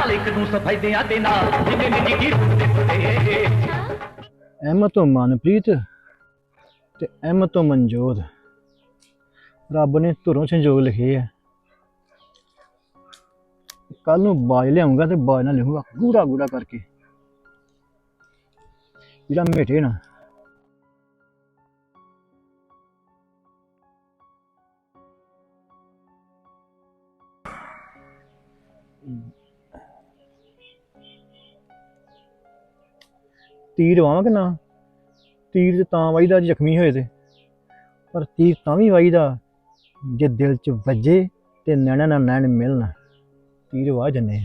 ਨਾਲ ਇੱਕ ਨੂੰ ਸਫਾਇਦਿਆਂ ਦੇ ਨਾਲ। ਜਿਵੇਂ ਨਿੱਜੀ ਕੀ ਰੂਪ ਦੇ ਫੁੱਲੇ ਤੋਂ ਮਨਪ੍ਰੀਤ ਤੇ ਅਹਿਮਦ ਤੋਂ ਮਨਜੋਤ। ਰੱਬ ਨੇ ਧੁਰੋਂ ਸੰਜੋਗ ਲਿਖੇ ਆ। ਕੱਲ ਨੂੰ ਬਾਜ ਲਿਆਉਂਗਾ ਤੇ ਬਾਜ ਨਾਲ ਲਿਖੂਗਾ ਗੂੜਾ ਗੂੜਾ ਕਰਕੇ। ਜਿਹੜਾ ਮਿਟੇ ਨਾ। ਤੀਰ ਵਾਵਾਂ ਕਿ ਨਾ ਤੀਰ ਤੇ ਤਾਂ ਵਾਈਦਾ ਜ਼ਖਮੀ ਹੋਏ ਤੇ। ਪਰ ਤੀਰ ਤਾਂ ਵੀ ਵਾਈਦਾ ਜੇ ਦਿਲ 'ਚ ਵੱਜੇ ਤੇ ਨੈਣਾ ਨਾਲ ਨੈਣ ਮਿਲਣਾ। ਤੀਰ ਵਾਹ ਜੰਨੇ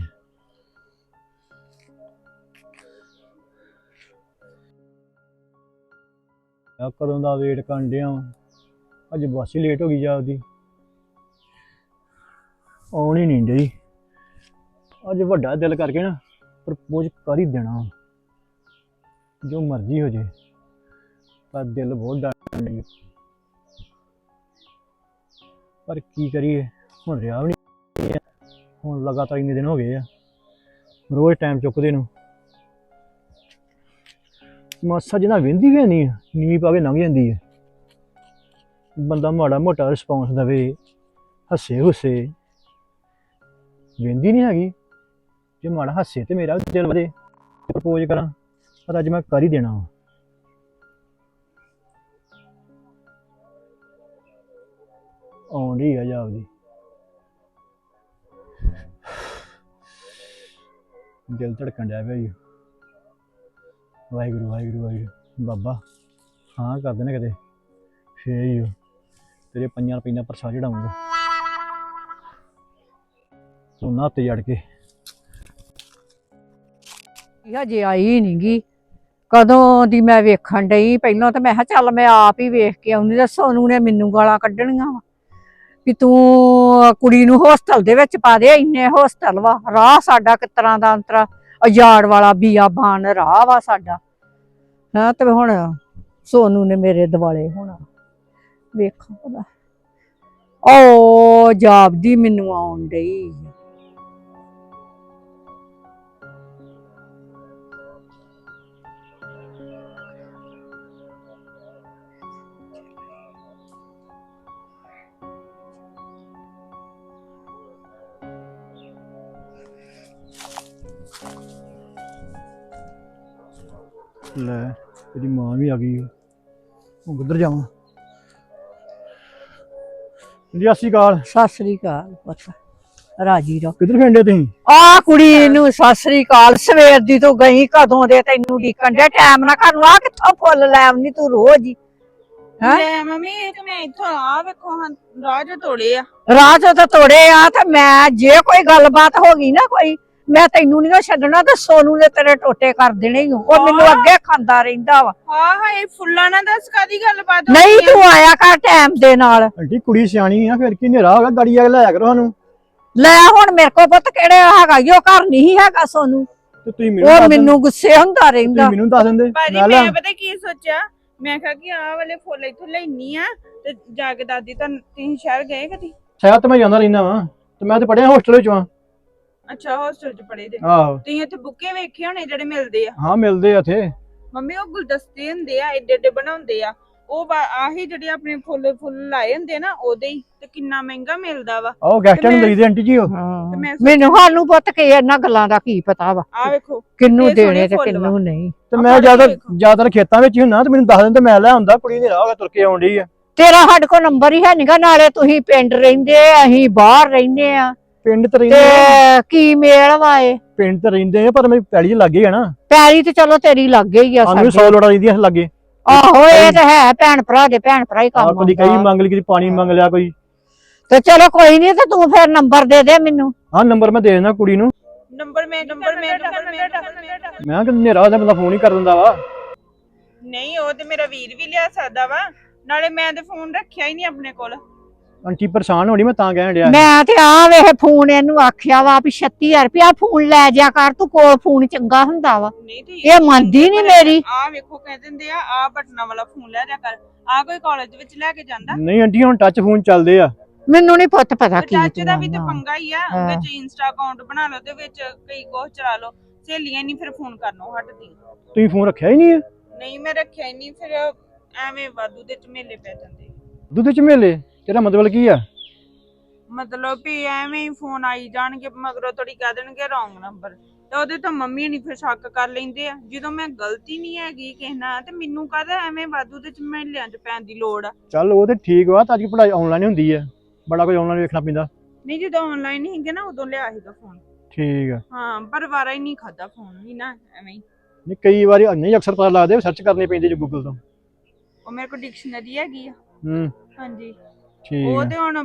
ਆ। ਕਦੋਂ ਦਾ ਵੇਟ ਕਰਨ ਡਿਆ ਅੱਜ ਬੱਸ ਹੀ ਲੇਟ ਹੋ ਗਈ ਜਾਪਦੀ। ਆਉਣ ਨਹੀਂ ਡਈ। ਅੱਜ ਵੱਡਾ ਦਿਲ ਕਰਕੇ ਨਾ ਪ੍ਰਪੋਜ਼ ਕਰ ਹੀ ਦੇਣਾ। ਜੋ ਮਰਜ਼ੀ ਹੋ ਜੇ, ਪਰ ਦਿਲ ਬਹੁਤ ਡਰ ਰਹੀ ਪਰ ਕੀ ਕਰੀਏ? ਹੁਣ ਰਿਹਾ ਵੀ ਨਹੀਂ ਹੁਣ ਲਗਾਤਾਰ ਇੰਨੇ ਦਿਨ ਹੋ ਗਏ ਆ। ਰੋਜ਼ ਟਾਈਮ ਚੁੱਕਦੇ ਨੂੰ। ਮਾਸਾ ਜਿਹਨਾਂ ਵਿੰਦੀ ਵੀ ਨਹੀਂ, ਨੀਵੀਂ ਪਾ ਕੇ ਲੰਘ ਜਾਂਦੀ ਹੈ। ਬੰਦਾ ਮਾੜਾ ਮੋਟਾ ਰਿਸਪੌਂਸ ਦਵੇ, ਹੱਸੇ ਹੁੱਸੇ। ਵਿੰਦੀ ਨਹੀਂ ਹੈਗੀ। ਜੇ ਮਾੜਾ ਹੱਸੇ ਤੇ ਮੇਰਾ ਵੀ ਦਿਲ ਵਧੇ। ਪ੍ਰਪੋਜ਼ ਕਰਾਂ। ਪਰ ਅੱਜ ਮੈਂ ਕਰ ਹੀ ਦੇਣਾ ਵਾ। ਆਉਂਦੀ ਆ ਜਾਪਦੀ ਦਿਲ ਧੜਕਣ ਡਿਆ ਪਿਆ ਜੀ। ਵਾਹਿਗੁਰੂ ਵਾਹਿਗੁਰੂ ਵਾਹਿਗੁਰੂ। ਬਾਬਾ, ਹਾਂ ਕਰਦੇ ਨੇ ਕਦੇ ਫੇਰ ਹੀ ਓ। ਤੇਰੇ ਪੰਜਾਂ ਰੁਪਈਆਂ ਦਾ ਪ੍ਰਸਾਦ ਚੜਾਉਂਗਾ ਤੂੰ ਨਾ ਤੇ ਜੜ ਕੇ। ਇਹ ਹਜੇ ਆਈ ਨੀ ਗੀ ਕਦੋਂ ਦੀ ਮੈਂ ਵੇਖਣ ਡਈ? ਪਹਿਲਾਂ ਤਾਂ ਮੈਂ ਕਿਹਾ ਚੱਲ ਮੈਂ ਆਪ ਹੀ ਵੇਖ ਕੇ ਆਉਂਦੀ ਤਾਂ ਸੋਨੂ ਨੇ ਮੈਨੂੰ ਗਾਲਾਂ ਕੱਢਣੀਆਂ ਵਾ। ਕਿ ਤੂੰ ਕੁੜੀ ਨੂੰ ਹੋਸਟਲ ਦੇ ਵਿੱਚ ਪਾ ਦੇ, ਇੰਨੇ ਹੋਸਟਲ ਵਾ। ਰਾਹ ਸਾਡਾ ਕਿਸ ਤਰ੍ਹਾਂ ਦਾ ਅੰਤਰਾ? ਅਜਾੜ ਵਾਲਾ ਬੀਆਬਾਨ ਰਾਹ ਵਾ ਸਾਡਾ। ਹਾਂ, ਤੇ ਹੁਣ ਸੋਨੂ ਨੇ ਮੇਰੇ ਦਿਵਾਲੇ ਹੋਣਾ। ਵੇਖੋ ਉਹਦਾ। ਓ ਜਾਪਦੀ ਮੈਨੂੰ ਆਉਣ ਡਈ। ਲੈ ਤੇਰੀ ਮਾਂ ਵੀ ਆ ਗਈ। ਹੁਣ ਕਿੱਧਰ ਜਾਵਾਂ? ਜੀ ਸਤਿ ਸ਼੍ਰੀ ਅਕਾਲ। ਸਤਿ ਸ੍ਰੀ ਅਕਾਲ ਪੁੱਤ। ਰਾਜੀ ਰਹੋ। ਕਿੱਧਰ ਖੰਡੇ ਤੁਸੀਂ? ਆ ਕੁੜੀ ਨੂੰ ਸਤਿ ਸ੍ਰੀ ਅਕਾਲ ਸਵੇਰ ਦੀ ਤੂੰ ਗਈ ਕਦੋਂ ਦੇ ਤੈਨੂੰ ਡੀਕਣ ਦੇ ਟਾਈਮ ਨਾ ਕਰਨ ਆ ਕਿੱਥੋਂ ਫੁੱਲ ਲੈ ਆਉਣੀ ਤੂੰ ਰੋਜ਼ ਹੀ? ਹੈਂ? ਲੈ ਮੰਮੀ ਇਹ ਤੇ ਮੈਂ ਇੱਥੋਂ ਆ ਵੇਖੋ ਹਾਂ ਰਾਜ ਤੋੜੇ ਆ। ਰਾਹ ਚੋਂ ਤਾਂ ਤੋੜੇ ਆ ਤੇ ਮੈਂ ਜੇ ਕੋਈ ਗੱਲਬਾਤ ਹੋ ਗਈ ਨਾ ਕੋਈ ਮੈਂ ਤੈਨੂੰ ਨਹੀਂ ਛੱਡਣਾ ਤੇ ਸੋਨੂ ਨੇ ਤੇਰੇ ਟੋਟੇ ਕਰ ਦੇਣੇ ਹੀ ਉਹ ਮੈਨੂੰ। ਅੱਗੇ ਖਾਂਦਾ ਰਹਿੰਦਾ ਵਾ। ਹਾਂ ਹਾਂ ਇਹ ਫੁੱਲਾਂ ਨਾਲ ਦੱਸ ਕਾਦੀ ਗੱਲਬਾਤ ਨਹੀਂ? ਤੂੰ ਆਇਆ ਕਰ ਟਾਈਮ ਦੇ ਨਾਲ। ਆਂਟੀ ਕੁੜੀ ਸਿਆਣੀ ਆ ਫਿਰ ਕੀ ਹਨੇਰਾ ਹੋ ਗਿਆ ਗਾੜੀ ਆ ਕੇ ਲੈ ਕਰੋ ਸਾਨੂੰ। ਲੈ ਹੁਣ ਮੇਰੇ ਕੋਲ ਪੁੱਤ ਕਿਹੜੇ ਹੈਗਾ ਉਹ ਘਰ ਨਹੀਂ ਹੈਗਾ ਸੋਨੂ। ਤੇ ਤੁਸੀਂ ਮੈਨੂੰ ਉਹ ਗੁੱਸੇ ਹੁੰਦਾ ਰਹਿੰਦਾ ਤੁਸੀਂ ਮੈਨੂੰ ਦੱਸ ਦਿੰਦੇ। ਭਾਜੀ ਮੈਂ ਪਤਾ ਕੀ ਸੋਚਿਆ? ਮੈਂ ਕਿਹਾ ਕਿ ਆਹ ਵਾਲੇ ਫੁੱਲ ਇੱਥੋਂ ਲੈਣੀ ਆ ਤੇ ਜਾ ਕੇ ਦਾਦੀ ਤਾਂ ਤੁਸੀਂ ਸ਼ਹਿਰ ਗਏ ਕਦੀ? ਸ਼ਾਇਦ ਤੇ ਮੈਂ ਜਾਂਦਾ ਰਹਿੰਦਾ ਵਾਂ। ਤੇ ਮੈਂ ਤੇ ਪੜਿਆ ਹੋਸਟਲ ਵਿੱਚ ਵਾਂ। ਅੱਛਾ ਹੋਸਟਲ ਚ ਪੜੇ ਜੇ ਆਹੋ। ਤੁਸੀਂ ਇੱਥੇ ਬੁੱਕੇ ਵੇਖੇ ਹੋਣੇ ਜਿਹੜੇ ਮਿਲਦੇ ਆ? ਹਾਂ ਮਿਲਦੇ ਆ ਇੱਥੇ। ਮੰਮੀ ਉਹ ਗੁਲਦਸਤੇ ਹੁੰਦੇ ਆ ਏਡੇ ਏਡੇ ਬਣਾਉਂਦੇ ਆ। ਉਹ ਬਾ- ਆਹੀ ਜਿਹੜੇ ਆਪਣੇ ਫੁੱਲ ਫੁੱਲ ਲਾਏ ਹੁੰਦੇ ਆ ਨਾ ਉਹਦੇ ਹੀ। ਤੇ ਕਿੰਨਾ ਮਹਿੰਗਾ ਮਿਲਦਾ ਵਾ। ਆਓ ਗੈਸਟਾਂ ਨੂੰ ਮੈਂ- ਦੇਈਦੇ ਆਂਟੀ ਜੀ ਉਹ। ਤੇ ਮੈਂ ਮੈਨੂੰ ਸਾਨੂੰ ਪੁੱਤ ਕਿ ਇਹਨਾਂ ਗੱਲਾਂ ਦਾ ਕੀ ਪਤਾ ਵਾ। ਆ ਵੇਖੋ ਕਿੰਨੂੰ ਇਹ ਸੋਹਣੇ ਦੇਣੇ ਤੇ ਫੁੱਲ ਕਿੰਨੂੰ ਨਹੀਂ। ਤੇ ਆਹ ਮੈਂ ਫੜ ਕੇ ਜ਼ਿਆਦਾ ਵੇਖੋ। ਜ਼ਿਆਦਾਤਰ ਖੇਤਾਂ ਵਿੱਚ ਹੀ ਹੁੰਨਾ ਤੇ ਮੈਨੂੰ ਦੱਸ ਦਿੰਦੇ ਮੈਂ ਲੈ ਆਉਂਦਾ ਕੁੜੀ ਹਨੇਰਾ ਹੋ ਗਿਆ ਤੁਰ ਕੇ ਆਉਣ ਡਈ ਆ। ਤੇਰਾ ਸਾਡੇ ਕੋਲ ਨੰਬਰ ਹੀ ਹੈ ਨਹੀਂਗਾ ਨਾਲੇ ਤੁਸੀਂ ਪਿੰਡ ਰਹਿੰਦੇ ਅਸੀਂ ਬਾਹਰ ਰਹਿੰਦੇ ਆ। ਪਿੰਡ ਤੇ ਤੇ ਰਹਿੰਦੇ ਆ, ਕੀ ਮੇਲ ਵਾਏ ਪਿੰਡ ਤੇ ਰਹਿੰਦੇ ਆ ਪਰ ਮੇਰੀ ਪੈਲੀ ਚ ਲੱਗੇ ਆ ਨਾ। ਪੈਲੀ ਤੇ ਚਲੋ ਤੇਰੀ ਲੱਗੇ ਹੀ ਆ ਸਾਨੂੰ ਵੀ ਸਾਡੇ। 100 ਲੋੜਾਂ ਰਹਿੰਦੀਆਂ ਲੱਗੇ। ਆਹੋ ਇਹ ਤੇ ਹੈ ਭੈਣ ਭਰਾ ਦੇ ਭੈਣ ਭਰਾ ਹੀ ਆਹ ਕੰਮ ਕਦੀ ਕਈ। ਮੰਗ ਲਈ ਕਦੀ ਪਾਣੀ ਮੰਗ ਲਿਆ ਕੋਈ। ਤੇ ਚਲੋ ਕੋਈ ਨਹੀਂ ਤੇ ਤੂੰ ਫਿਰ ਨੰਬਰ ਦੇ ਦੇ ਮੈਨੂੰ। ਹਾਂ ਨੰਬਰ ਮੈਂ ਦੇ ਦਿੰਦਾ ਕੁੜੀ ਨੂੰ। ਨੰਬਰ ਮੈਂ ਨੰਬਰ ਮੈਂ ਨੰਬਰ ਮੈਂ ਮੈਂ। ਕਿ ਹਨੇਰਾ ਬੰਦਾ ਫੋਨ ਹੀ ਕਰ ਦਿੰਦਾ ਵਾ। ਨਹੀਂ ਉਹ ਤੇ ਮੇਰਾ ਵੀਰ ਵੀ ਲਿਆ ਸਕਦਾ ਵਾ। ਨਾਲੇ ਮੈਂ ਤੇ ਫੋਨ ਰੱਖਿਆ ਹੀ ਨਹੀਂ ਆਪਣੇ ਕੋਲ। ਆਂਟੀ ਪਰੇਸ਼ਾਨ ਹੋਣੀ ਮੈਂ ਤਾਂ ਕਹਿਣ ਡਿਆ ਮੈਂ ਤੇ ਆ ਵੇਖ ਫੋਨ ਇਹਨੂੰ ਆਖਿਆ ਵਾ ਵੀ 36000 ਰੁਪਇਆ ਫੋਨ ਲੈ ਜਾ ਕਰ ਤੂੰ ਕੋਲ ਫੋਨ ਚੰਗਾ ਹੁੰਦਾ ਵਾ। ਨਹੀਂ ਤੇ ਇਹ ਮੰਨਦੀ ਨੀ ਮੇਰੀ। ਆ ਵੇਖੋ ਕਹਿ ਦਿੰਦੇ ਆ ਆ ਬਟਨਾਂ ਵਾਲਾ ਫੋਨ ਲੈ ਜਾ ਕਰ। ਆ ਕੋਈ ਕਾਲਜ ਵਿੱਚ ਲੈ ਕੇ ਜਾਂਦਾ? ਨਹੀਂ ਆਂਟੀ ਹੁਣ ਟੱਚ ਫੋਨ ਚੱਲਦੇ ਆ। ਮੈਨੂੰ ਨਹੀਂ ਪੁੱਤ ਪਤਾ ਕੀ ਚਾਚੇ ਦਾ ਵੀ ਤੇ ਪੰਗਾ ਹੀ ਆ। ਵਿੱਚ ਇੰਸਟਾ ਅਕਾਊਂਟ ਬਣਾ ਲਓ ਤੇ ਵਿੱਚ ਕਈ ਕੁਝ ਚਲਾ ਲਓ। ਸਹੇਲੀਆਂ ਨਹੀਂ ਫਿਰ ਫੋਨ ਕਰਨੋਂ ਹਟਦੀ। ਤੁਸੀਂ ਫੋਨ ਰੱਖਿਆ ਹੀ ਨਹੀਂ ਹੈ ਨਹੀਂ ਮੈਂ ਰੱਖਿਆ ਹੀ ਨਹੀਂ ਫਿਰ ਐਵੇਂ ਵਾਧੂ ਦੇ ਝਮੇਲੇ ਪੈ ਜਾਂਦੇ। ਦੁੱਧ ਚ ਮੇਲੇ ਤੇਰਾ ਮਤਲਬ ਕੀ ਆ? ਮਤਲਬ ਵੀ ਐਵੇਂ ਹੀ ਫੋਨ ਆਈ ਜਾਣਗੇ ਮਗਰੋਂ ਥੋੜੀ ਕਹਿ ਦੇਣਗੇ ਰੋਂਗ ਨੰਬਰ ਤੇ ਉਹਦੇ ਤੋਂ ਮੰਮੀ ਨਹੀਂ ਫਿਰ ਸ਼ੱਕ ਕਰ ਲੈਂਦੇ ਆ। ਜਦੋਂ ਮੈਂ ਗਲਤੀ ਨਹੀਂ ਹੈਗੀ ਕਿਸੇ ਨਾਲ ਤੇ ਮੈਨੂੰ ਕਾਹਦਾ ਐਵੇਂ ਵਾਧੂ ਦੇ ਝਮੇਲਿਆਂ 'ਚ ਪੈਣ ਦੀ ਲੋੜ ਆ? ਚੱਲ ਉਹ ਤੇ ਠੀਕ ਵਾ ਤਾਂ ਅੱਜ ਪੜ੍ਹਾਈ ਆਨਲਾਈਨ ਹੁੰਦੀ ਆ। ਬੜਾ ਕੁਝ ਆਨਲਾਈਨ ਵੇਖਣਾ ਪੈਂਦਾ। ਨਹੀਂ ਜਦੋਂ ਆਨਲਾਈਨ ਹੀਗੇ ਨਾ ਉਦੋਂ ਲਿਆ ਸੀਗਾ ਫੋਨ ਠੀਕ ਆ। ਹਾਂ ਪਰ ਵਾਰਾ ਹੀ ਨਹੀਂ ਖਾਦਾ ਫੋਨ ਵੀ ਨਾ ਐਵੇਂ ਹੀ। ਨਹੀਂ ਕਈ ਵਾਰੀ ਨਹੀਂ ਅਕਸਰ ਪਤਾ ਲੱਗਦਾ ਸਰਚ ਕਰਨੀ ਪੈਂਦੀ ਜੋ ਗੂਗਲ ਤੋਂ। ਉਹ ਮੇਰੇ ਕੋਲ ਡਿਕਸ਼ਨਰੀ ਹੈਗੀ ਆ। ਹੂੰ। ਹਾਂਜੀ। ਉਹ ਤੇ ਹੁਣ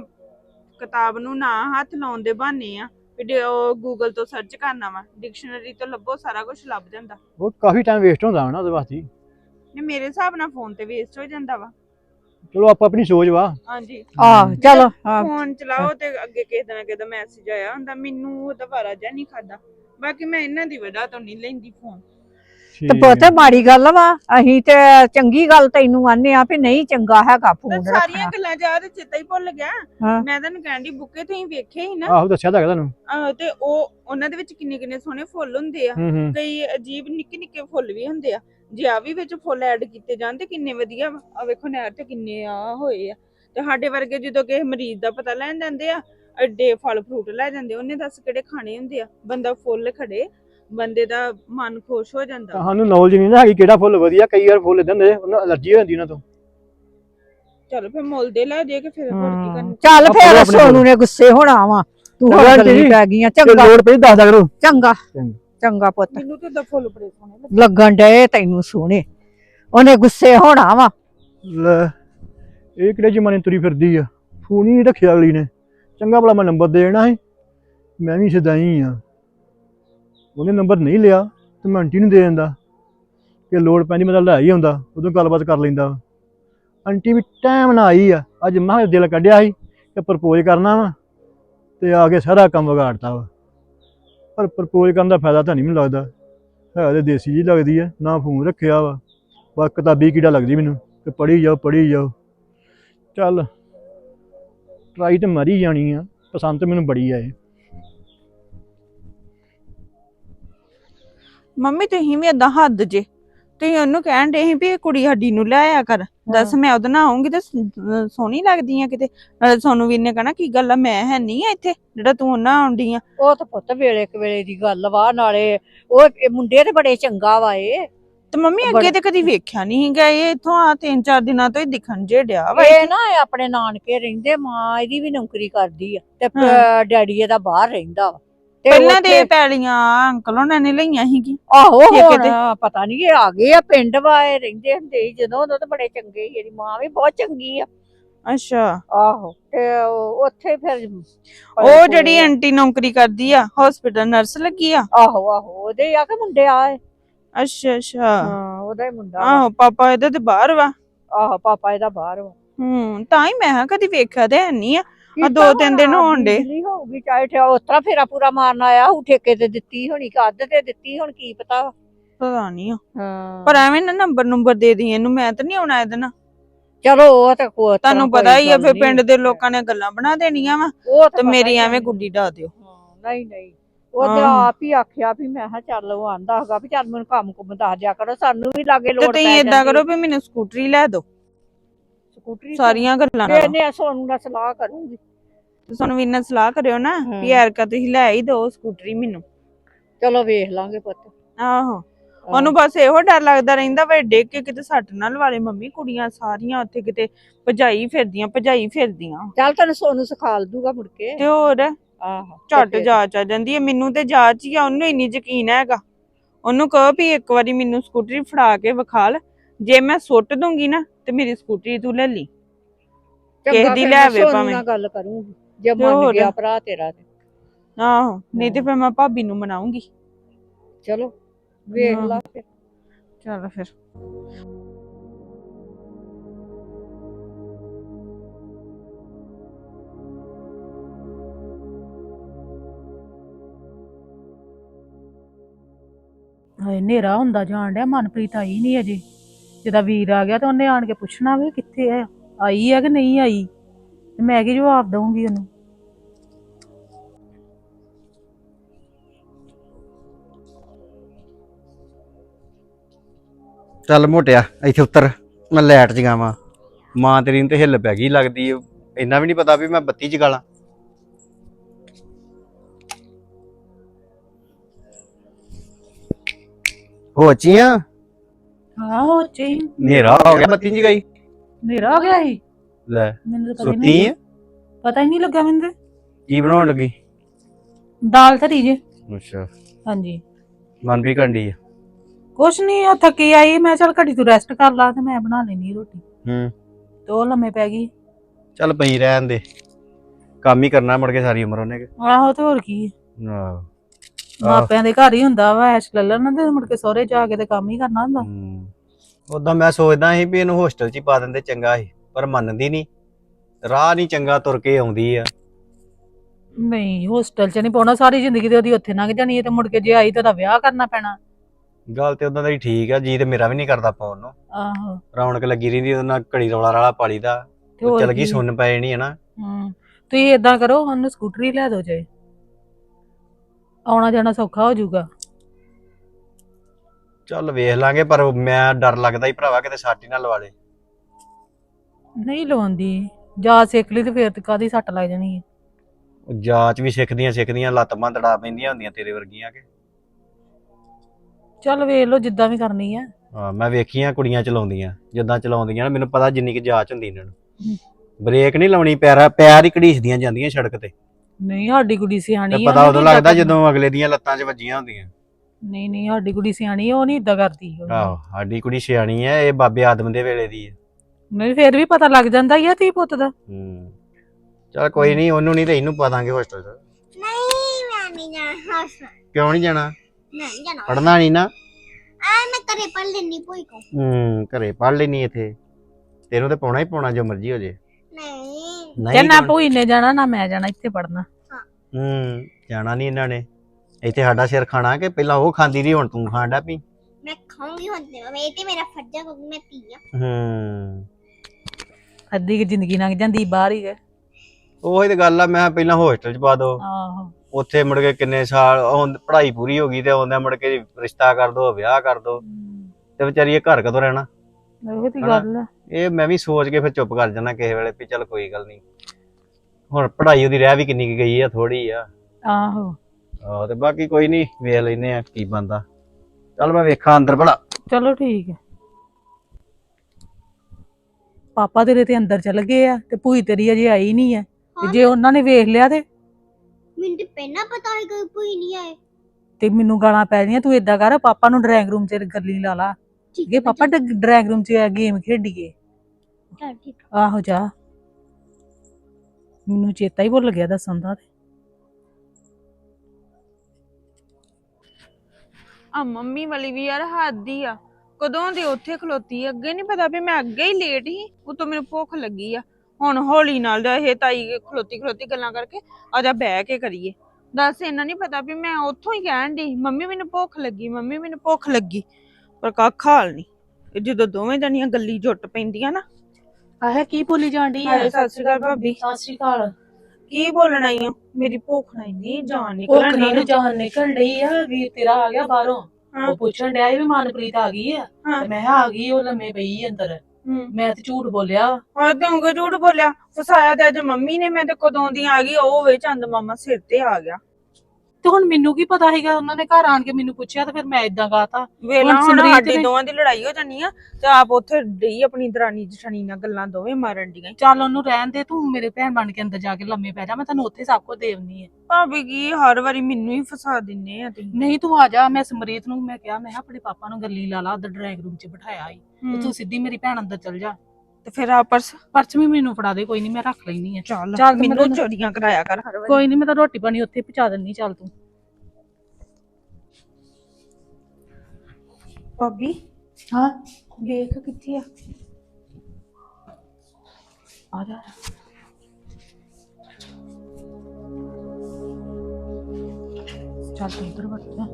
ਕਿਤਾਬ ਨੂੰ ਨਾ ਹੱਥ ਲਾਉਣ ਦੇ ਬਹਾਨੇ ਆ ਵੀ ਉਹ ਗੂਗਲ ਤੋਂ ਸਰਚ ਕਰਨਾ ਵਾ ਡਿਕਸ਼ਨਰੀ ਤੋਂ ਲੱਭੋ ਸਾਰਾ ਕੁਝ ਲੱਭ ਜਾਂਦਾ। ਉਹ ਕਾਫੀ ਟਾਈਮ ਵੇਸਟ ਹੁੰਦਾ ਵਾ ਨਾ ਉਹਦੇ ਵਾਸਤੇ। ਨੇ ਮੇਰੇ ਹਿਸਾਬ ਨਾਲ ਫੋਨ ਤੇ ਵੇਸਟ ਹੋ ਜਾਂਦਾ ਵਾ। ਚਲੋ ਆਪੋ ਆਪਣੀ ਸੋਚ ਵਾ। ਹਾਂਜੀ। ਆਹ ਚਲੋ ਹਾਂ ਫੋਨ ਚਲਾਓ ਤੇ ਅੱਗੇ ਕਿਸੇ ਦਾ ਨਾ ਕਿਸੇ ਦਾ ਮੈਸੇਜ ਆਇਆ ਹੁੰਦਾ ਮੈਨੂੰ ਉਹ ਦੁਬਾਰਾ ਜਾਂ ਨਹੀਂ ਖਾਦਾ ਬਾਕੀ ਮੈਂ ਇਹਨਾਂ ਦੀ ਵਜ੍ਹਾ ਤੋਂ ਨਹੀਂ ਲੈਂਦੀ ਫੋਨ ਤੇ ਪੁੱਤ। ਮਾੜੀ ਗੱਲ ਵਾ ਅਸੀਂ ਤੇ ਚੰਗੀ ਗੱਲ ਤੈਨੂੰ ਆਨੇ ਆ ਵੀ ਨਹੀਂ ਚੰਗਾ ਹੈਗਾ ਫੋਨ ਸਾਰੀਆਂ ਗੱਲਾਂ ਯਾਦ ਚੇਤਾ ਹੀ ਭੁੱਲ ਗਿਆ। ਹਾਂ। ਮੈਂ ਤੁਹਾਨੂੰ ਕਹਿੰਦੀ ਬੁੱਕੇ ਤੁਸੀਂ ਵੇਖੇ ਸੀ ਨਾ। ਆਹੋ ਦੱਸਿਆ ਤਾਂ ਹੈਗਾ ਤੁਹਾਨੂੰ ਆਹੋ, ਤੇ ਉਹ ਉਹਨਾਂ ਦੇ ਵਿੱਚ ਕਿੰਨੇ ਕਿੰਨੇ ਸੋਹਣੇ ਫੁੱਲ ਹੁੰਦੇ ਆ। ਹੂੰ ਹੂੰ। ਕਈ ਅਜੀਬ ਨਿੱਕੇ ਨਿੱਕੇ ਫੁੱਲ ਵੀ ਹੁੰਦੇ ਆ। ਜੇ ਆ ਵੀ ਵਿੱਚ ਫੁੱਲ ਐਡ ਕੀਤੇ ਜਾਣ ਤੇ ਕਿੰਨੇ ਵਧੀਆ। ਆ ਵੇਖੋ ਨਹਿਰ ਤੇ ਕਿੰਨੇ ਆ ਹੋਏ ਆ। ਤੇ ਸਾਡੇ ਵਰਗੇ ਜਦੋਂ ਕਿਸੇ ਮਰੀਜ਼ ਦਾ ਪਤਾ ਲੈਣ ਜਾਂਦੇ ਆ ਐਡੇ ਫਲ ਫਰੂਟ ਲੈ ਜਾਂਦੇ ਉਹਨੇ ਦੱਸ ਕਿਹੜੇ ਖਾਣੇ ਹੁੰਦੇ ਆ। ਬੰਦਾ ਫੁੱਲ ਖੜੇ ਬੰਦੇ ਦਾ ਮਨ ਖੁਸ਼ ਹੋ ਜਾਂਦਾ। ਸਾਨੂੰ ਨੌਲੇਜ ਨਹੀਂ ਨਾ ਹੈਗੀ ਕਿਹੜਾ ਫੁੱਲ ਵਧੀਆ ਕਈ ਵਾਰ ਫੁੱਲ ਇਦਾਂ ਹੁੰਦੇ ਉਹਨਾਂ ਅਲਰਜੀ ਹੋ ਜਾਂਦੀ ਉਹਨਾਂ ਤੋਂ। ਚਲ ਫਿਰ ਮੁੱਲ ਦੇ ਲੈ ਜੇ ਕਿ ਫਿਰ ਹੋਰ ਕੀ ਕਰਨਾ। ਚੱਲ ਆਪਣੇ ਫੇਰ ਆਪਣੇ ਸੋਨੂ ਨੇ ਗੁੱਸੇ ਹੋਣਾ ਵਾ। ਤੂੰ ਚੰਗਾ ਹੋਰ ਆਂਟੀ ਗੱਲੀ ਜੀ। ਪੈ ਗਈਆਂ ਤੇ ਚੰਗਾ। ਲੋੜ ਪਈ ਦੱਸ ਦਿਆ ਕਰੋ। ਚੰਗਾ। ਚੰਗਾ। ਚੰਗਾ ਪੁੱਤ। ਮੈਨੂੰ ਤੇ ਦਾ ਫੁੱਲ ਬੜੇ ਸੋਹਣੇ ਲੱਗੇ। ਲੱਗਣ ਡਏ ਤੈਨੂੰ ਸੋਹਣੇ। ਉਹਨੇ ਗੁੱਸੇ ਹੋਣਾ ਵਾ। ਲੈ ਇਹ ਕਿਹੜੇ ਜ਼ਮਾਨੇ ਤੁਰੀ ਫਿਰਦੀ ਆ? ਫੋਨ ਹੀ ਨਹੀਂ ਰੱਖਿਆ ਅਗਲੀ ਨੇ। ਚੰਗਾ ਭਲਾ ਮੈਂ ਨੰਬਰ ਦੇ ਦੇਣਾ ਸੀ। ਮੈਂ ਵੀ ਸਦਾਈ ਆ। ਉਹਨੇ ਨੰਬਰ ਨਹੀਂ ਲਿਆ ਤੇ ਮੈਂ ਆਂਟੀ ਨੂੰ ਦੇ ਦਿੰਦਾ। ਕਿ ਲੋੜ ਪੈਂਦੀ ਮੈਂ ਤਾਂ ਲੈ ਹੀ ਆਉਂਦਾ, ਉਦੋਂ ਗੱਲਬਾਤ ਕਰ ਲੈਂਦਾ ਆਂਟੀ ਵੀ ਟਾਈਮ ਨਾ ਆਈ ਆ, ਅੱਜ ਮੈਂ ਦਿਲ ਕੱਢਿਆ ਸੀ ਕਿ ਪ੍ਰਪੋਜ਼ ਕਰਨਾ ਵਾ ਤੇ ਆ ਕੇ ਸਾਰਾ ਕੰਮ ਵਿਗਾੜਤਾ ਵਾ। ਪਰ ਪ੍ਰਪੋਜ਼ ਕਰਨ ਦਾ ਫਾਇਦਾ ਤਾਂ ਨਹੀਂ ਮੈਨੂੰ ਲੱਗਦਾ। ਹੈ ਤੇ ਦੇਸੀ ਜੀ ਲੱਗਦੀ ਆ, ਨਾ ਫੋਨ ਰੱਖਿਆ ਵਾ। ਬਸ ਕਿਤਾਬੀ ਕੀੜਾ ਲੱਗਦੀ ਮੈਨੂੰ ਤੇ ਪੜ੍ਹੀ ਜਾਓ ਪੜ੍ਹੀ ਜਾਓ। ਚੱਲ ਟਰਾਈ ਤੇ ਮਰੀ ਜਾਣੀ ਆ, ਪਸੰਦ ਤੇ ਮੈਨੂੰ ਬੜੀ ਆ ਇਹ। ਮੰਮੀ ਤੁਸੀਂ ਵੀ ਏਦਾਂ ਹੱਦ ਜੇ। ਤੁਸੀਂ ਉਹਨੂੰ ਕਹਿਣ ਦੇ ਸੀ ਵੀ ਇਹ ਕੁੜੀ ਸਾਡੀ ਨੂੰ ਲੈ ਆਇਆ ਕਰ। ਦੱਸ ਮੈਂ ਉਹਦੇ ਨਾਲ ਆਉਂਗੀ ਤੇ ਸ- ਅਹ ਸੋਹਣੀ ਲੱਗਦੀ ਆ ਕਿਤੇ। ਨਾਲੇ ਸੋਨੂੰ ਵੀਰ ਨੇ ਕਹਣਾ ਕੀ ਗੱਲ ਆ ਮੈਂ ਹੈ ਨਹੀਂ ਆ ਇੱਥੇ ਜਿਹੜਾ ਤੂੰ ਉਹਨਾਂ ਆਉਂਦੀ ਆ। ਉਹ ਤਾਂ ਪੁੱਤ ਵੇਲੇ ਕੁ ਵੇਲੇ ਦੀ ਗੱਲ ਵਾ ਨਾਲੇ ਉਹ ਇਹ ਮੁੰਡੇ ਤੇ ਬੜੇ ਚੰਗਾ ਵਾ ਇਹ। ਤੇ ਮੰਮੀ ਅੱਗੇ ਬੜਾ- ਤੇ ਕਦੀ ਵੇਖਿਆ ਨਹੀਂ ਹੈਗਾ ਇਹ ਇੱਥੋਂ ਆ ਤਿੰਨ ਚਾਰ ਦਿਨਾਂ ਤੋਂ ਹੀ ਦਿਖਣ ਜੇ ਡਿਆ ਵਾ ਇਹ ਨਾ ਇਹ ਆਪਣੇ ਨਾਨਕੇ ਰਹਿੰਦੇ ਮਾਂ ਇਹਦੀ ਵੀ ਨੌਕਰੀ ਕਰਦੀ ਆ ਤੇ ਪ- ਹਾਂ। ਡੈਡੀ ਇਹਦਾ ਬਾਹਰ ਰਹਿੰਦਾ ਵਾ। ਪਹਿਲਾਂ ਤੇ ਇਹ ਪੈਲੀਆਂ ਅੰਕਲ ਉਹਨਾਂ ਨੇ ਲਈਆਂ ਸੀਗੀ ਆਹੋ ਹੁਣ। ਪਤਾ ਨਹੀਂ ਇਹ ਆ ਗਏ ਆ ਪਿੰਡ ਵਾ ਇਹ ਰਹਿੰਦੇ ਹੁੰਦੇ ਸੀ ਜਦੋਂ ਉਦੋਂ ਤਾਂ ਬੜੇ ਚੰਗੇ ਸੀ ਇਹਦੀ ਮਾਂ ਵੀ ਬਹੁਤ ਚੰਗੀ ਆ। ਅੱਛਾ। ਆਹੋ ਤੇ ਉੱਥੇ ਫਿਰ ਉਹ ਜਿਹੜੀ ਆਂਟੀ ਨੌਕਰੀ ਕਰਦੀ ਆ ਹਸਪੀਟਲ ਨਰਸ ਲੱਗੀ ਆ? ਆਹੋ ਆਹੋ ਉਹਦੇ ਆ ਕੇ ਮੁੰਡੇ ਆਏ ਅੱਛਾ ਅੱਛਾ। ਹਾਂ ਉਹਦਾ ਹੀ ਮੁੰਡਾ। ਆਹੋ ਪਾਪਾ ਇਹਦੇ ਤੇ ਬਾਹਰ ਵਾ? ਆਹੋ ਪਾਪਾ ਇਹਦਾ ਬਾਹਰ ਵਾ। ਹੂੰ ਤਾਂ ਹੀ ਮੈਂ ਕਦੀ ਵੇਖਿਆ ਤੇ ਨਹੀਂ ਆ। ਕੀਤਾ ਦੋ ਤਿੰਨ ਦਿਨ ਹੋਣਾ, ਡੇ। ਬਿਜਲੀ ਹੋਊਗੀ ਚਾਹੇ ਠਿਆ ਉਤਰਾ ਫੇਰਾ ਪੂਰਾ ਮਾਰਨ ਆਇਆ ਉਹ ਠੇਕੇ ਤੇ ਦਿੱਤੀ ਹੋਣੀ ਕਿ ਅੱਧ ਤੇ ਦਿੱਤੀ ਹੁਣ ਕੀ ਪਤਾ। ਪਤਾ ਨਹੀਂ ਹਾਂ। ਪਰ ਐਵੇਂ ਨਾ ਨੰਬਰ ਨੰਬਰ ਦੇ ਦੀ ਇਹਨੂੰ ਮੈਂ ਤਾਂ ਨਹੀਂ ਆਉਣਾ ਇਹਦੇ ਨਾਲ। ਚਲੋ ਉਹ ਤੇ ਕੋ ਤੁਹਾਨੂੰ ਪਤਾ ਹੀ ਆ ਫਿਰ ਪਿੰਡ ਦੇ ਲੋਕਾਂ ਨੇ ਗੱਲਾਂ ਬਣਾ ਦੇਣੀਆਂ ਵਾ ਉਹ ਤੇ ਮੇਰੀ ਐਵੇਂ ਗੁੱਡੀ ਡਾ ਦਿਓ। ਹਾਂ, ਨਹੀਂ ਨਹੀਂ। ਉਹ ਤੇ। ਆਪ ਹੀ ਆਖਿਆ ਵੀ ਮੈਂ ਕਿਹਾ ਚੱਲ ਉਹ ਆਂਦਾ ਹੈਗਾ ਵੀ ਚੱਲ ਮੈਨੂੰ ਕੰਮ ਕੁਮ ਦੱਸ ਦਿਆ ਕਰੋ ਸਾਨੂੰ ਵੀ ਲਾਗੇ ਤੇ ਲੋੜ ਤੁਸੀਂ ਪੈ ਜਾਂਦੀ। ਕਰੋ ਵੀ ਮੈਨੂੰ ਸਕੂਟਰੀ ਲੈ ਦਿਓ। ਸਕੂਟਰੀ ਸਾਰੀਆਂ ਗੱਲਾਂ ਤੇ ਨਾਲ ਨੇ ਸੋਨੂੰ ਨਾਲ ਸਲਾਹ ਕਰੂੰਗੀ। ਤੁਹਾਨੂੰ ਵੀ ਇਹਨਾਂ ਸਲਾਹ ਕਰਿਓ ਨਾ। ਵੀ ਐਰਕਾ ਤੁਸੀਂ ਲੈ ਹੀ ਦਿਓ ਸਕੂਟਰੀ ਮੈਨੂੰ। ਚਲੋ ਵੇਖ ਲਾਂਗੇ ਪੁੱਤ। ਆਹੋ। ਉਹਨੂੰ ਬਸ ਇਹੋ ਡਰ ਲੱਗਦਾ ਰਹਿੰਦਾ ਵੇ ਡਿੱਗ ਕੇ ਕਿਤੇ ਸੱਟ ਨਾਲ ਵਾਲੇ ਮੰਮੀ ਕੁੜੀਆਂ ਸਾਰੀਆਂ ਉੱਥੇ ਕਿਤੇ ਭਜਾਈ ਫਿਰਦੀਆਂ ਭਜਾਈ ਫਿਰਦੀਆਂ। ਚੱਲ ਤੈਨੂੰ ਸੋਨੂੰ ਸਿਖਾਲ ਦੂਗਾ ਮੁੜ ਕੇ। ਤੇ ਹੋਰ? ਆਹੋ। ਝੱਟ ਜਾਂਚ ਆ ਜਾਂਦੀ ਹੈ ਮੈਨੂੰ ਤੇ ਜਾਂਚ ਹੀ ਆ ਉਹਨੂੰ ਇੰਨੀ ਯਕੀਨ ਹੈਗਾ। ਉਹਨੂੰ ਕਹੋ ਵੀ ਇੱਕ ਵਾਰੀ ਮੈਨੂੰ ਸਕੂਟਰੀ ਫੜਾ ਕੇ ਵਿਖਾਲ ਜੇ ਮੈਂ ਸੁੱਟ ਦੂੰਗੀ ਨਾ ਤੇ ਮੇਰੀ ਸਕੂਟਰੀ ਤੂੰ ਲੈ ਲਈ ਕਿਸੇ ਦੀ ਲੈ ਆਵੇ ਭਾਵੇਂ। ਨਾਲ ਗੱਲ ਕਰੂੰਗੀ ਜੇ ਮੰਨ। ਗਿਆ ਭਰਾ ਤੇਰਾ ਤੇ ਆਹੋ ਨਹੀਂ ਤੇ। ਫਿਰ ਮੈਂ ਭਾਬੀ ਨੂੰ ਮਨਾਉਂਗੀ ਚਲੋ ਵੇਖ। ਲਾ ਫਿਰ ਚੱਲ ਫਿਰ ਹਾਏ ਹਨੇਰਾ ਹੁੰਦਾ ਜਾਣ ਡਿਆ ਮਨਪ੍ਰੀਤ ਆਈ ਨਹੀਂ ਅਜੇ ਜਦੋਂ ਵੀਰ ਆ ਗਿਆ ਤਾਂ ਉਹਨੇ ਆਣ ਕੇ ਪੁੱਛਣਾ ਵੀ ਕਿੱਥੇ ਆ? ਆਈ ਹੈ ਕਿ ਨਹੀਂ ਆਈ? ਤੇ ਮੈਂ ਕੀ ਜਵਾਬ ਦਊਂਗੀ ਉਹਨੂੰ? ਚੱਲ ਮੋਟਿਆ, ਇੱਥੇ ਉੱਤਰ। ਮੈਂ ਲੈਟ ਜਗਾਵਾਂ। ਮਾਂ ਤੇਰੀ ਨੂੰ ਤੇ ਹਿੱਲ ਪੈ ਗਈ ਲੱਗਦੀ ਏ। ਇੰਨਾ ਵੀ ਨਹੀਂ ਪਤਾ ਵੀ ਮੈਂ ਬੱਤੀ ਜਗਾ ਲਾਂ। ਹੋਚੀਆਂ ਹਾਂ ਹੋ। ਚੀ ਹਨੇਰਾ ਹੋ ਗਿਆ। ਬੱਤੀ ਨੀ ਜਗਾਈ ਹਨੇਰਾ ਹੋ ਗਿਆ ਸੀ। ਲੈ ਮੈਨੂੰ ਤਾਂ ਪਤਾ ਹੀ ਸੁੱਤੀ ਨਹੀਂ ਏ ਪਤਾ ਹੀ ਨਹੀਂ ਲੱਗਾ ਮੈਨੂੰ ਤੇ। ਕੀ ਬਣਾਉਣ ਲੱਗੀ? ਦਾਲ ਧਰੀ ਜੇ। ਅੱਛਾ। ਹਾਂਜੀ। ਮਨ ਵੀ ਕੰਡੀ ਆ? ਕੁਛ ਨਹੀਂ ਉਹ ਥੱਕੀ ਆਈ। ਮੈਂ ਚੱਲ ਘੜੀ ਤੂੰ ਰੈਸਟ ਕਰ ਲਾ ਤੇ ਮੈਂ ਬਣਾ ਲੈਣੀ ਰੋਟੀ। ਹੂੰ। ਤੇ ਉਹ ਲੰਮੇ ਪੈ ਗਈ। ਚੱਲ ਪਈ ਰਹਿਣ ਦੇ। ਕੰਮ ਹੀ ਕਰਨਾ ਮੁੜ ਕੇ ਸਾਰੀ ਉਮਰ ਉਹਨੇ। ਕਿ ਆਹੋ ਤੇ ਹੋਰ ਕੀ। ਆਹ। ਮਾਪਿਆਂ ਦੇ ਘਰ ਹੀ ਹੁੰਦਾ ਵਾ ਐਸ਼ ਲੈ ਲੈਣਾ ਤੇ ਮੁੜ ਕੇ ਸਹੁਰੇ ਜਾ ਕੇ ਤੇ ਕੰਮ ਹੀ ਕਰਨਾ ਹੁੰਦਾ। ਉਦਾਂ ਮੈਂ ਸੋਚਦਾ ਸੀ ਵੀ ਇਹਨੂੰ ਹੋਸਟਲ 'ਚ ਹੀ ਪਾ ਦਿੰਦੇ ਚੰਗਾ ਸੀ ਪਰ ਮੰਨਦੀ ਨਹੀਂ। ਰਾਹ ਨਹੀਂ ਚੰਗਾ ਤੁਰ ਕੇ ਆਉਂਦੀ ਆ। ਨਹੀਂ ਹੋਸਟਲ 'ਚ ਨਹੀਂ ਪਾਉਣਾ ਸਾਰੀ ਜ਼ਿੰਦਗੀ ਤੇ ਉਹਦੀ ਉੱਥੇ ਲੰਘ ਜਾਣੀ ਹੈ ਤੇ ਮੁੜ ਕੇ ਜੇ ਆਈ ਤਾਂ ਉਹਦਾ ਵਿਆਹ ਕਰਨਾ ਪੈਣਾ। ਗੱਲ ਤੇ ਉਦਾਂ ਦੀ ਠੀਕ ਆ ਜੀ ਤੇ ਮੇਰਾ ਵੀ ਨਹੀਂ ਕਰਦਾ ਪਾਉਣ ਨੂੰ ਆਹੋ। ਰੌਣਕ ਲੱਗੀ ਰਹਿੰਦੀ ਉਹਦੇ ਨਾਲ ਘੜੀ ਰੌਲਾ ਰਾਲਾ ਪਾਲੀ ਦਾ। ਤੇ ਹੋਰ ਚੱਲ ਗਈ ਕੀ। ਸੁਣਨ ਪੈ ਜਾਣੀ ਹੈ ਨਾ। ਹੂੰ। ਤੁਸੀਂ ਇਦਾਂ ਕਰੋ ਉਹਨੂੰ ਸਕੂਟਰੀ ਲੈ ਦਿਓ ਜੇ। ਆਉਣਾ ਜਾਣਾ ਸੌਖਾ ਹੋ ਜਾਊਗਾ। ਚੱਲ ਵੇਖ ਲਾਂਗੇ ਪਰ ਮੈਂ ਡਰ ਲੱਗਦਾ ਹੀ ਭਰਾਵਾ ਕਿਤੇ ਸੱਟ ਹੀ ਨਾ ਲਵਾ ਲੇ। ਨਹੀਂ ਲਵਾਉਂਦੀ। ਜਾ ਸਿੱਖ ਲਈ ਤੇ ਫੇਰ ਤੇ ਕਾਦੀ ਸੱਟ ਲੱਗ ਜਾਣੀ ਹੈ। ਉਹ ਜਾਂਚ ਵੀ ਸਿੱਖਦੀਆਂ ਸਿੱਖਦੀਆਂ ਲੱਤ ਬਾਂਹ ਤੜਾ ਪੈਂਦੀਆਂ ਹੁੰਦੀਆਂ ਤੇਰੇ ਵਰਗੀਆਂ ਕੇ। ਚੱਲ ਵੇਖ ਲਓ ਜਿੱਦਾਂ ਵੀ ਕਰਨੀ ਹੈ। ਹਾਂ ਮੈਂ ਵੇਖੀਆਂ ਕੁੜੀਆਂ ਚਲਾਉਂਦੀਆਂ ਜਿੱਦਾਂ ਚਲਾਉਂਦੀਆਂ ਨਾ ਮੈਨੂੰ ਪਤਾ ਜਿੰਨੀ ਕਿ ਜਾਂਚ ਹੁੰਦੀ ਇਹਨਾਂ। ਨੂੰ। ਬ੍ਰੇਕ ਨਹੀਂ ਲਾਉਣੀ ਪੈਰਾ ਪੈਰ ਹੀ ਘੜੀਸਦੀਆਂ ਜਾਂਦੀਆਂ ਸੜਕ ਤੇ। ਨਹੀਂ ਸਾਡੀ ਕੁੜੀ ਸਿਆਣੀ ਤੇ ਆ, ਪਤਾ ਉਹਨੇ ਉਦੋਂ ਲੱਗਦਾ। ਜਦੋਂ ਅਗਲੇ ਦੀਆਂ ਲੱਤਾਂ 'ਚ ਵੱਜੀਆਂ ਹੁੰਦੀਆਂ। ਨਹੀਂ ਨਹੀਂ ਸਾਡੀ ਕੁੜੀ ਸਿਆਣੀ ਆ, ਉਹ ਨਹੀਂ ਇਦਾਂ ਕਰਦੀ। ਉਹ। ਆਹੋ ਸਾਡੀ ਕੁੜੀ ਸਿਆਣੀ ਐ ਇਹ ਬਾਬੇ ਆਦਮ ਦੇ ਵੇਲੇ ਦੀ ਐ ਨਹੀਂ ਫੇਰ ਵੀ ਪਤਾ ਲੱਗ ਜਾਂਦਾ ਹੀ ਆ ਤੀ ਪੁੱਤ ਦਾ। ਹੂੰ ਚਲ ਕੋਈ ਨਹੀਂ ਉਹਨੂੰ ਨਹੀਂ ਤੇ ਇਹਨੂੰ ਪਾ ਦਾਂਗੇ ਹੋਸਟਲ 'ਚ। ਨਹੀਂ ਮੈਂ ਨਹੀਂ ਜਾਣਾ ਹੱਸ ਕਿਉਂ ਨਹੀਂ ਜਾਣਾ? ਨਹੀਂ ਜਾਣਾ ਪੜਨਾ ਨਹੀਂ ਨਾ? ਆ ਮੈਂ ਕਰੇ ਪੜ ਲੈਣੀ ਭੂਈ ਕੋ। ਹੂੰ ਘਰੇ ਪੜ ਲੈਣੀ ਇੱਥੇ। ਤੈਨੂੰ ਤੇ ਪਾਉਣਾ ਹੀ ਪਾਉਣਾ ਜੋ ਮਰਜ਼ੀ ਹੋ ਜੇ। ਨਹੀਂ ਨਹੀਂ ਤੇ ਨਾ ਜਾਣਾ। ਭੂਈ ਨੇ ਜਾਣਾ ਨਾ ਮੈਂ ਜਾਣਾ ਇੱਥੇ ਪੜਨਾ ਹੂੰ ਜਾਣਾ ਨਹੀਂ ਇਹਨਾਂ ਨੇ। ਇੱਥੇ ਸਾਡਾ ਸਿਰ ਖਾਣਾ ਕਿ ਪਹਿਲਾਂ ਉਹ ਖਾਂਦੀ ਰਹੀ ਹੁਣ ਤੂੰ ਖਾਂਦਾ ਪਈ? ਮੈਂ ਖਾਉਂਗੀ ਹੁਣ ਤੇ ਮੈਂ ਤੇ ਮੇਰਾ ਫਰਜ਼ ਹੈ ਕਿਉਂਕਿ ਮੈਂ ਪੀਆ ਹੂੰ। ਅੱਧੀ ਕੁ ਜ਼ਿੰਦਗੀ ਲੰਘ ਜਾਂਦੀ ਬਾਹਰ ਹੀ ਗਏ। ਉਹੀ ਤੇ ਗੱਲ ਆ ਮੈਂ ਕਿਹਾ ਪਹਿਲਾਂ ਹੋਸਟਲ 'ਚ ਪਾ ਦੋ। ਆਹੋ। ਉੱਥੇ ਮੁੜ ਕੇ ਕਿੰਨੇ ਸਾਲ ਹੁਣ ਪੜ੍ਹਾਈ ਪੂਰੀ ਹੋ ਗਈ ਤੇ ਆਉਂਦਾ ਮੁੜ ਕੇ ਰਿਸ਼ਤਾ ਕਰ ਦੋ ਵਿਆਹ ਕਰ ਦੋ। ਤੇ ਵਿਚਾਰੀ ਇਹ ਘਰ ਕਦੋਂ ਰਹਿਣਾ? ਉਹ ਤੇ ਹਨਾ? ਗੱਲ ਆ। ਇਹ ਮੈਂ ਵੀ ਸੋਚ ਕੇ ਫਿਰ ਚੁੱਪ ਕਰ ਜਾਣਾ ਕਿਸੇ ਵੇਲੇ ਵੀ ਚੱਲ ਕੋਈ ਗੱਲ ਨਹੀਂ। ਹੁਣ ਪੜ੍ਹਾਈ ਉਹਦੀ ਰਹਿ ਵੀ ਕਿੰਨੀ ਕੁ ਗਈ ਆ ਥੋੜੀ ਆ। ਆਹੋ। ਆਹ ਤੇ ਬਾਕੀ ਕੋਈ ਨਹੀਂ ਵੇਖ ਲੈਨੇ ਆ ਕੀ ਬੰਦਾ ਚੱਲ ਮੈਂ ਵੇਖਾਂ ਅੰਦਰ ਭਲਾ। ਚਲੋ ਠੀਕ ਹੈ ਪਾਪਾ ਤੇਰੇ ਤੇ ਅੰਦਰ ਚਲ ਗਏ ਆ ਤੇ ਭੂਈ ਤੇਰੀ ਅਜੇ ਆਈ ਨਹੀਂ ਹੈ ਤੇ ਜੇ ਉਹਨਾਂ ਨੇ ਵੇਖ ਲਿਆ ਤੇ? ਮੈਨੂੰ ਤੇ ਪਹਿਲਾਂ ਪਤਾ ਹੈ ਕਿ ਭੂਈ ਨਹੀਂ ਆਏ। ਤੇ ਮੈਨੂੰ ਗਾਲਾਂ ਪੈ ਰਹੀਆਂ ਤੂੰ ਏਦਾਂ ਕਰ ਪਾਪਾ ਨੂੰ ਡਰਾਇੰਗ ਰੂਮ 'ਚ ਗੱਲੀ ਲਾ ਲਾ। ਠੀਕ ਕਿ ਪਾਪਾ ਡਰਾਇੰਗ ਰੂਮ 'ਚ ਗੇਮ ਖੇਡੀਏ। ਚੱਲ ਠੀਕ ਆਹੋ ਜਾ। ਮੈਨੂੰ ਚੇਤਾ ਹੀ ਭੁੱਲ ਗਿਆ ਦੱਸਣ ਦਾ ਤੇ। ਆ ਮੰਮੀ ਵਾਲੀ ਵੀ ਯਾਰ ਹੱਦ ਹੀ ਆ। ਕਦੋਂ ਦੀ ਉੱਥੇ ਖਲੋਤੀ ਆ, ਅੱਗੇ ਨਹੀਂ ਪਤਾ ਵੀ ਮੈਂ ਅੱਗੇ ਹੀ ਲੇਟ ਸੀ ਉਤੋਂ ਮੈਨੂੰ ਭੁੱਖ ਲੱਗੀ ਆ। ਹੁਣ ਹੌਲੀ ਨਾਲ ਦਾ ਇਹ ਤਾਈ ਖਲੋਤੀ ਖਲੋਤੀ ਗੱਲਾਂ ਕਰਕੇ ਆ ਜਾ ਬਹਿ ਕੇ ਕਰੀਏ। ਦੱਸ ਇਹਨਾਂ ਨਹੀਂ ਪਤਾ ਵੀ ਮੈਂ ਉੱਥੋਂ ਹੀ ਕਹਿਣ ਦੀ ਮੰਮੀ ਮੈਨੂੰ ਭੁੱਖ ਲੱਗੀ ਮੰਮੀ ਮੈਨੂੰ ਭੁੱਖ ਲੱਗੀ। ਪਰ ਕੱਖ ਹਾਲ ਨਹੀਂ। ਇਹ ਜਦੋਂ ਦੋਵੇਂ ਜਣੀਆਂ ਗੱਲੀ ਜੁੱਟ ਪੈਂਦੀਆਂ ਨਾ। ਆਹ ਕੀ ਭੁੱਲੀ ਜਾਂਦੀ ਹਾਏ ਸਤਿ ਸ਼੍ਰੀ ਅਕਾਲ ਭਾਬੀ। ਸਤਿ ਸ਼੍ਰੀ ਅਕਾਲ। ਕੀ ਬੋਲਣਾ ਈ ਮੇਰੀ ਭੁੱਖ ਨਹੀਂ ਇੰਨੀ ਜਾਨ ਉਹ ਨਿਕਲਣ ਖਣੀ ਦੀ ਜਾਨ ਨਿਕਲ ਰਹੀ ਆ। ਵੀਰ ਤੇਰਾ ਆ ਗਿਆ ਬਾਹਰੋਂ। ਹਾਂ। ਉਹ ਪੁੱਛਣ ਡਿਆ ਸੀ ਵੀ ਮਨਪ੍ਰੀਤ ਆ ਗਈ ਆ। ਹਾਂ। ਤੇ ਮੈਂ ਕਿਹਾ ਆ ਗਈ ਉਹ ਲੰਮੇ ਪਈ ਅੰਦਰ। ਹੂੰ। ਮੈਂ ਤੇ ਝੂਠ ਬੋਲਿਆ। ਹਾਂ ਕਿਉਂਕਿ ਝੂਠ ਬੋਲਿਆ? ਫਸਾਇਆ ਤੇ ਅੱਜ ਮੰਮੀ ਨੇ ਮੈਂ ਤੇ ਕਦੋਂ ਦੀ ਆ ਗਈ ਉਹ ਵੇ ਚੰਦ ਮਾਮਾ ਸਿਰ ਤੇ ਆ ਗਿਆ। ਤੇ ਹੁਣ ਮੈਨੂੰ ਕੀ ਪਤਾ ਹੈਗਾ ਉਹਨਾਂ ਨੇ ਘਰ ਆਣ ਕੇ ਮੈਨੂੰ ਪੁੱਛਿਆ ਤੇ ਫਿਰ ਮੈਂ ਇਦਾਂ ਗਾਤਾ ਵੇਲਾ ਹੁਣ ਸਮਰੀਤ ਸਾਡੀ ਨੇ- ਦੋਵਾਂ ਦੀ ਲੜਾਈ ਹੋ ਜਾਣੀ ਆ ਤੇ ਆਪ ਉੱਥੇ ਡਈ ਆਪਣੀ ਦਰਾਨੀ ਜਠਾਣੀ ਨਾਲ ਗੱਲਾਂ ਦੋਵੇਂ ਮਾਰਨ ਡੀਆਂ ਚੱਲ ਉਹਨੂੰ ਰਹਿਣ ਦੇ ਤੂੰ ਮੇਰੇ ਭੈਣ ਬਣ ਕੇ ਅੰਦਰ ਜਾ ਕੇ ਲੰਮੇ ਪੈ ਜਾ ਮੈਂ ਤੈਨੂੰ ਉੱਥੇ ਸਭ ਕੁਝ ਦੇਵਨੀ ਹੈ ਭਾਬੀ ਕੀ ਹਰ ਵਾਰੀ ਮੈਨੂੰ ਹੀ ਫਸਾ ਦਿੰਨੇ ਆ ਤੁਸੀਂ। ਨਹੀਂ ਤੂੰ ਆ ਜਾ ਮੈਂ ਸਮਰੀਤ ਨੂੰ ਮੈਂ ਕਿਹਾ ਮੈਂ ਕਿਹਾ ਆਪਣੇ ਪਾਪਾ ਨੂੰ ਗੱਲੀ ਲਾ ਲਾ ਉਧਰ ਡਰਾਇੰਗ ਰੂਮ 'ਚ ਬਿਠਾਇਆ ਸੀ। ਤੂੰ ਸਿੱਧੀ ਮੇਰੀ ਭੈਣ ਅੰਦਰ ਚਲ ਜਾ। ਤੇ ਫਿਰ ਆ ਪਰਸ ਪਰਚ ਵੀ ਮੈਨੂੰ ਫੜਾ ਦੇ ਕੋਈ ਨਹੀਂ ਮੈਂ ਰੱਖ ਲੈਣੀ ਹੈ ਚੱਲ ਚੱਲ ਤੇ ਮੈਂ ਮੈਨੂੰ ਤੈਨੂੰ- ਚੋਰੀਆਂ ਕਰਾਇਆ ਕਰ। ਹਰ ਵਾਰੀ। ਕੋਈ ਨਹੀਂ ਮੈਂ ਤਾਂ ਰੋਟੀ ਪਾਣੀ ਉੱਥੇ ਪਹੁੰਚਾ ਦਿੰਨੀ ਚੱਲ ਤੂੰ। ਭਾਬੀ? ਹਾਂ? ਵੇਖ ਕਿੱਥੇ ਆ। ਆ ਜਾ ਚੱਲ ਤੂੰ ਇੱਧਰ ਵੜ ਜਾ।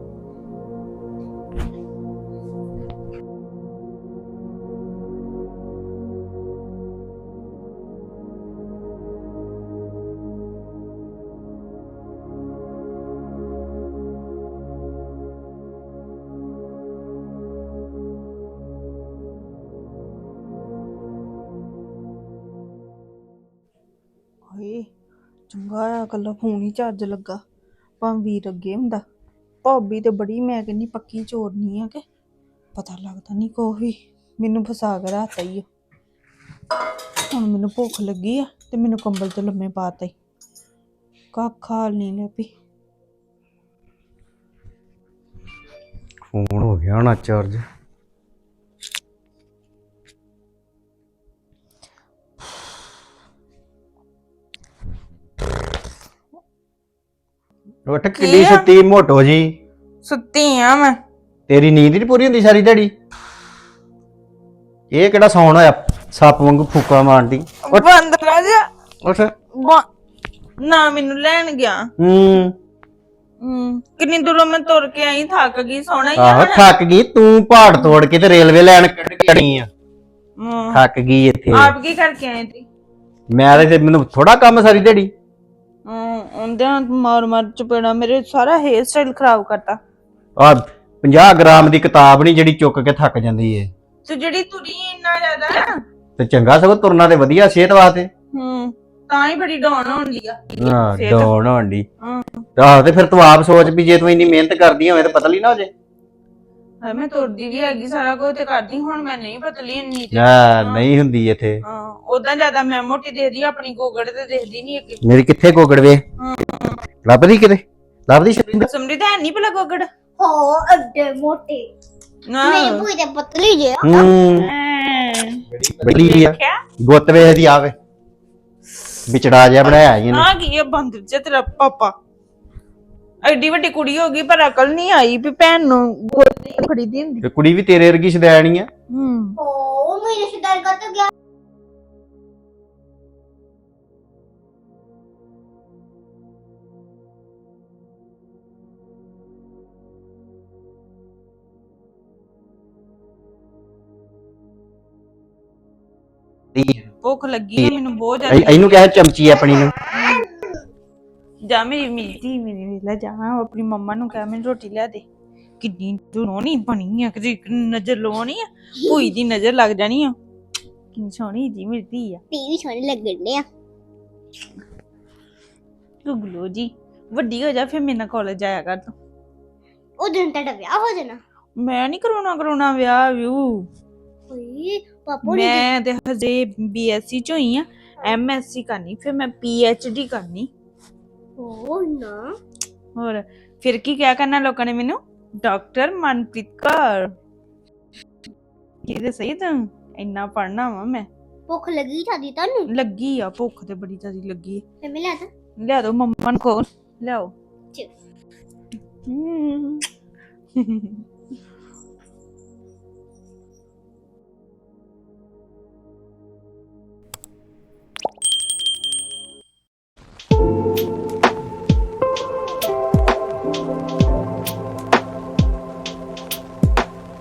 ਚੰਗਾ ਆ ਕੱਲਾ ਫੋਨ ਹੀ ਚਾਰਜ ਲੱਗਾ। ਭਾਵੇਂ ਵੀਰ ਅੱਗੇ ਹੁੰਦਾ। ਭਾਬੀ ਤੇ ਬੜੀ ਮੈਂ ਕਹਿੰਨੀ ਪੱਕੀ ਚੋਰਨੀ ਆ ਕਿ? ਪਤਾ ਲੱਗਦਾ ਨਹੀਂ ਕੋਈ ਵੀ। ਮੈਨੂੰ ਫਸਾ ਕੇ ਰਾਤਾ ਹੀ ਹੁਣ ਮੈਨੂੰ ਭੁੱਖ ਲੱਗੀ ਆ ਤੇ ਮੈਨੂੰ ਕੰਬਲ ਤੇ ਲੰਮੇ ਪਾਤਾ ਈ। ਕੱਖ ਹਾਲ ਨਹੀਂ ਲੈ ਪਈ ਫੋਨ ਹੋ ਗਿਆ ਹੋਣਾ ਚਾਰਜ ਉੱਠ ਕਿੱਡੀ ਆ? ਸੁੱਤੀ ਮੋਟੋ ਜੀ। ਸੁੱਤੀ ਆ ਮੈਂ। ਤੇਰੀ ਨੀਂਦ ਨਹੀਂ ਪੂਰੀ ਹੁੰਦੀ ਸਾਰੀ ਦਿਹਾੜੀ। ਇਹ ਕਿਹੜਾ ਸੌਣ ਹੋਇਆ? ਸੱਪ ਵਾਂਗੂ ਫੂਕਾ ਮਾਰਦੀ ਉੱਠ। ਬੰਦ ਰਹਿ ਜਾ। ਉੱਠ। ਬਾ- ਨਾ ਮੈਨੂੰ ਲੈਣ ਗਿਆ। ਹੂੰ। ਹਮ, ਕਿੰਨੀ ਦੂਰੋਂ ਮੈਂ ਤੁਰ ਕੇ ਆਈ ਥੱਕ ਗਈ ਸੋਣਾ ਹੀ ਆਹੋ ਆ ਥੱਕ ਗਈ ਤੂੰ ਪਹਾੜ ਤੋੜ ਕੇ ਤੇ ਰੇਲਵੇ ਲਾਈਨ ਕੱਢ ਕੇ ਆਣੀ ਆ। ਹਮ, ਥੱਕ ਗਈ ਇੱਥੇ। ਆਪ ਕੀ ਕਰਕੇ ਆਏ ਤੀ ਮੈਂ ਤੇ ਮੈਨੂੰ ਥੋੜਾ ਕੰਮ ਸਾਰੀ ਦਿਹਾੜੀ। ਹਮ, ਉਹਦੇ ਮਾਰ ਮਾਰ ਚਪੇੜਾ ਮੇਰੇ ਸਾਰਾ ਹੇਅਰ ਸਟਾਈਲ ਖਰਾਬ ਕਰਤਾ। ਆ 50 ਗ੍ਰਾਮ ਦੀ ਕਿਤਾਬ ਨਹੀਂ ਜਿਹੜੀ ਚੁੱਕ ਕੇ ਥੱਕ ਜਾਂਦੀ ਏ। ਤੇ ਜਿਹੜੀ ਤੁਰੀ ਇੰਨਾ ਜ਼ਿਆਦਾ ਤੇ ਚੰਗਾ ਸਗੋਂ ਤੁਰਨਾ ਤੇ ਵਧੀਆ ਸਿਹਤ ਵਾਸਤੇ। ਹੂੰ ਤਾਂ ਹੀ ਬੜੀ ਡਾਊਨ ਹੁੰਦੀ ਆ। ਹਾਂ ਸਿਹਤ। ਹੋਣੀ ਹਾਂ। ਆਹ ਤੇ ਫਿਰ ਤੂੰ ਆਪ ਸੋਚ ਵੀ ਜੇ ਤੂੰ ਇੰਨੀ ਮਿਹਨਤ ਕਰਦੀ ਹੋਵੇਂ ਤਾਂ ਪਤਲੀ ਨਾ ਹੋ ਜੇ। ਹਾਂ, ਮੈਂ ਤੁਰਦੀ ਵੀ ਹੈਗੀ ਸਾਰਾ ਕੁਝ ਤੇ ਕਰਦੀ ਹੁਣ ਮੈਂ ਨਹੀਂ ਪਤਲੀ ਇੰਨੀ ਤੇ। ਨਾ ਨਹੀਂ ਹੁੰਦੀ ਇੱਥੇ। ਹਾਂ ਉਦਾਂ ਜ਼ਿਆਦਾ ਮੈਂ ਮੋਟੀ ਦੇਖਦੀ ਆ, ਆਪਣੀ ਗੋਗੜ ਤੇ ਦੇਖਦੀ ਨਹੀਂ ਇੱਕ ਮੇਰੀ ਕਿੱਥੇ ਗੋਗੜ ਵੇ? ਲੱਭਦੀ ਕਿਤੇ? ਲੱਭਦੀ ਸ਼ਰਿੰਦਰ ਸਮਰੀ ਤਾਂ ਨਹੀਂ ਭਲਾ ਗੋਗੜ? ਹੋ ਅੱਡੇ ਮੋਟੇ। ਨਾ। ਮੇਰੇ ਭੂਈ ਤੇ ਪਤਲੀ ਜੇ ਹੂੰ। ਬੜੀ ਆ। ਕਿਆ ਗੁੱਤ ਵੇਖਦੀ ਆਵੇ ਵਿਚੜਾ ਜਿਹਾ ਬਣਾਇਆ ਇਹਨੇ। ਆ ਕੀ ਆ ਬੰਦਰ ਚ ਤੇਰਾ ਪਾਪਾ। ਐਡੀ ਵੱਡੀ ਕੁੜੀ ਹੋ ਗਈ ਪਰ ਅਕਲ ਨਹੀਂ ਆਈ ਵੀ ਭੈਣ ਨੂੰ ਗੋਦੀ ਖੜੀਦੀ ਹੁੰਦੀ। ਤੇ ਕੁੜੀ ਵੀ ਤੇਰੇ ਵਰਗੀ ਸ਼ਦੈਣੀ ਆ। ਹੂੰ। ਹੋ ਮੇਰੇ ਸ਼ਿਕਾਰ ਕਰ ਤੋ ਗਿਆ। ਭੁੱਖ ਲੱਗੀ ਆ ਮੈਨੂੰ ਬਹੁਤ ਜ਼ਿਆਦਾ ਇਹਨੂੰ ਕਹਿ ਚਮਚੀ ਆਪਣੀ ਨੂੰ। ਜਾ ਮੇਰੀ ਮਿਲਦੀ ਮੇਰੀ ਵੇਲਾ ਜਾ ਆਪਣੀ ਮੰਮਾ ਨੂੰ ਕਹਿ ਮੈਨੂੰ ਰੋਟੀ ਲਿਆ ਦੇ। ਕਿੰਨੀ ਸੋਹਣੀ ਬਣੀ ਆ ਕਦੀ ਨਜ਼ਰ ਲਾਉਣੀ ਆ ਭੂਈ ਦੀ ਨਜ਼ਰ ਲੱਗ ਜਾਣੀ ਆ। ਕਿੰਨੀ ਸੋਹਣੀ ਜੀ ਮਿਲਦੀ ਆ। ਟੀਵੀ ਸੋਹਣੇ ਲੱਗਣ ਡਿਆ ਗੁਗਲੋ ਜੀ ਵੱਡੀ ਹੋ ਜਾ ਫਿਰ ਮੇਰੇ ਨਾਲ ਕਾਲਜ ਜਾਇਆ ਕਰ ਤੂੰ। ਉਹ ਦਿਨ ਤੁਹਾਡਾ ਵਿਆਹ ਹੋ ਜਾਣਾ। ਮੈਂ ਨਹੀਂ ਕਰਾਉਣਾ ਕਰਾਉਣਾ ਵਿਆਹ ਵਿਊ। ਓਏ ਪਾਪਾ ਨੇ ਮੈਂ ਤੇ ਹਜੇ ਬੀਐਸਸੀ ਚ ਹੋਈ ਆ ਐਮਐਸਸੀ ਕਰਨੀ ਫਿਰ ਮੈਂ ਪੀਐਚਡੀ ਕਰਨੀ। ਹੋ ਨਾ। ਹੋਰ ਫਿਰ ਕੀ ਕਿਆ ਕਰਨਾ ਲੋਕਾਂ ਨੇ ਮੈਨੂੰ? ਡਾਕਟਰ ਮਨਪ੍ਰੀਤ ਕੌਰ। ਤੇ ਸਹੀ ਤੂੰ? ਇੰਨਾ ਪੜਨਾ ਵਾ ਮੈਂ। ਭੁੱਖ ਲੱਗੀ ਤੁਹਾਡੀ ਤੁਹਾਨੂੰ? ਲੱਗੀ ਆ ਭੁੱਖ ਤੇ ਬੜੀ ਜ਼ਿਆਦਾ ਲੱਗੀ। ਤੇ ਮੈਂ ਲਿਆਦਾ ਲਿਆ ਦੋ ਮੰਮਾ ਨੂੰ ਕੋਲ ਲਿਆਓ। ਹਮ।